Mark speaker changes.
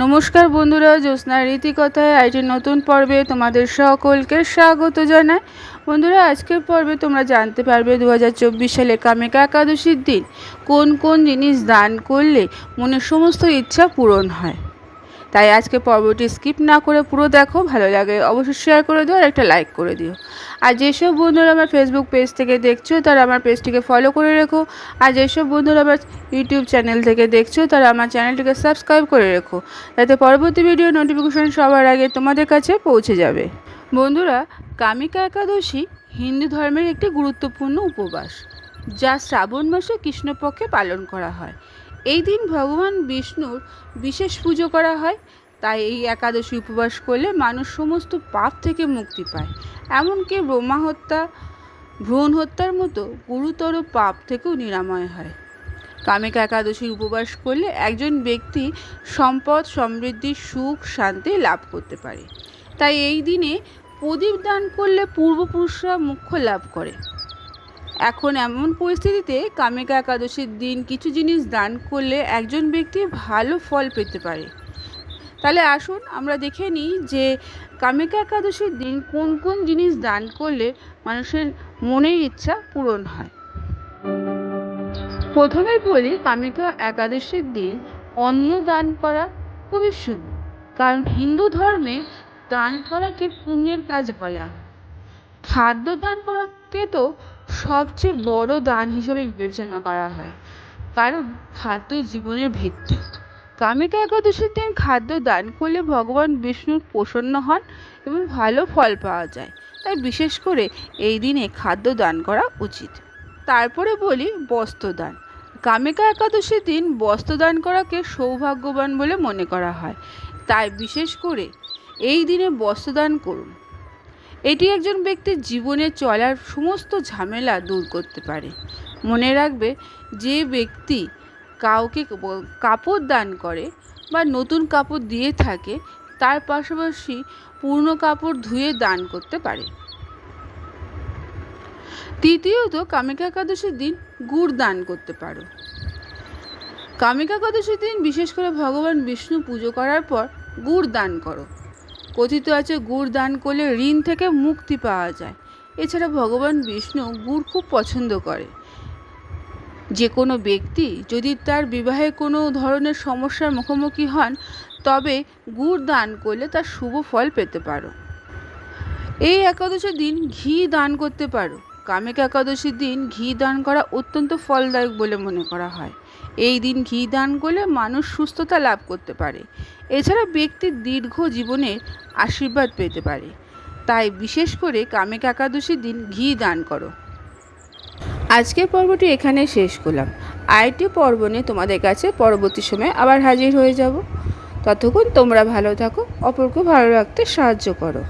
Speaker 1: নমস্কার বন্ধুরা জ্যোৎস্নার রীতিকথায় আইটি নতুন পর্বে তোমাদের সকলকে স্বাগত জানায় বন্ধুরা, আজকের পর্বে তোমরা জানতে পারবে দু হাজার চব্বিশ সালে কামেকা একাদশীর দিন। কোন কোন জিনিস দান করলে মনের সমস্ত ইচ্ছা পূরণ হয়? তাই আজকে পর্বটি স্কিপ না করে পুরো দেখো, ভালো লাগে অবশ্যই শেয়ার করে দিও আর একটা লাইক করে দিও। আর যেসব বন্ধুরা আমার ফেসবুক পেজ থেকে দেখছ, তারা আমার পেজটিকে ফলো করে রেখো। আর যেসব বন্ধুরা আমার ইউটিউব চ্যানেল থেকে দেখছ, তারা আমার চ্যানেলটিকে সাবস্ক্রাইব করে রেখো। যাতে পরবর্তী ভিডিও নোটিফিকেশন সবার আগে তোমাদের কাছে পৌঁছে যাবে। বন্ধুরা, কামিকা একাদশী হিন্দু ধর্মের একটি গুরুত্বপূর্ণ উপবাস, যা শ্রাবণ মাসে কৃষ্ণপক্ষে পালন করা হয়। এই দিন ভগবান বিষ্ণুর বিশেষ পুজো করা হয়, তাই এই একাদশী উপবাস করলে মানুষ সমস্ত পাপ থেকে মুক্তি পায়। এমনকি ব্রহ্মা হত্যা, ভ্রূণ হত্যার মতো গুরুতর পাপ থেকেও নিরাময় হয়। কামিকা একাদশীর উপবাস করলে একজন ব্যক্তি সম্পদ, সমৃদ্ধি, সুখ, শান্তি লাভ করতে পারে। তাই এই দিনে প্রদীপ দান করলে পূর্বপুরুষরা মুখ্য লাভ করে। এখন এমন পরিস্থিতিতে কামিকা একাদশীর দিন কিছু জিনিস দান করলে একজন ব্যক্তি ভালো ফল পেতে পারে। তাহলে আসুন আমরা দেখে নিই যে কামিকা একাদশীর দিন কোন কোন জিনিস দান করলে মানুষের মনের ইচ্ছা পূরণ হয়। প্রথমে বলি কামিকা একাদশীর দিন অন্ন দান করা খুবই শুভ, কারণ হিন্দু ধর্মে দান করাকে পুণ্যের কাজ বলা। খাদ্য দান করাকে তো সবচেয়ে বড় দান হিসেবে বিবেচনা করা হয়। কারণ খাদ্য জীবনের ভিত্তি। কামিকা একাদশীর দিন খাদ্য দান করলে ভগবান বিষ্ণুর প্রসন্ন হন এবং ভালো ফল পাওয়া যায়। তাই বিশেষ করে এই দিনে খাদ্য দান করা উচিত। তারপরে বলি বস্ত্রদান কামিকা একাদশীর দিন বস্ত্রদান করাকে সৌভাগ্যবান বলে মনে করা হয়। তাই বিশেষ করে এই দিনে বস্ত্রদান করুন। এটি একজন ব্যক্তির জীবনে চলার সমস্ত ঝামেলা দূর করতে পারে। মনে রাখবে, যে ব্যক্তি কাউকে কাপড় দান করে বা নতুন কাপড় দিয়ে থাকে, তার পাশাপাশি পুরনো কাপড় ধুয়ে দান করতে পারে। তৃতীয়ত, কামিকা একাদশীর দিন গুড় দান করতে পারো। কামিকা একাদশীর দিন বিশেষ করে ভগবান বিষ্ণু পুজো করার পর গুড় দান করো। কথিত আছে গুড় দান করলে ঋণ থেকে মুক্তি পাওয়া যায়। এছাড়া ভগবান বিষ্ণু গুড় খুব পছন্দ করে। যে কোনো ব্যক্তি যদি তার বিবাহে কোনো ধরনের সমস্যার মুখোমুখি হন, তবে গুড় দান করলে তার শুভ ফল পেতে পারো। এই একাদশের দিন ঘি দান করতে পারো। কামিক একাদশীর দিন ঘি দান করা অত্যন্ত ফলদায়ক বলে মনে করা হয়। এই দিন ঘি দান করলে মানুষ সুস্থতা লাভ করতে পারে। এছাড়া ব্যক্তির দীর্ঘ জীবনের আশীর্বাদ পেতে পারে। তাই বিশেষ করে কামিক একাদশীর দিন ঘি দান করো। আজকের পর্বটি এখানে শেষ করলাম। আরেকটি পর্ব নিয়ে তোমাদের কাছে পরবর্তী সময় আবার হাজির হয়ে যাব। ততক্ষণ তোমরা ভালো থাকো, অপরকে ভালো রাখতে সাহায্য করো।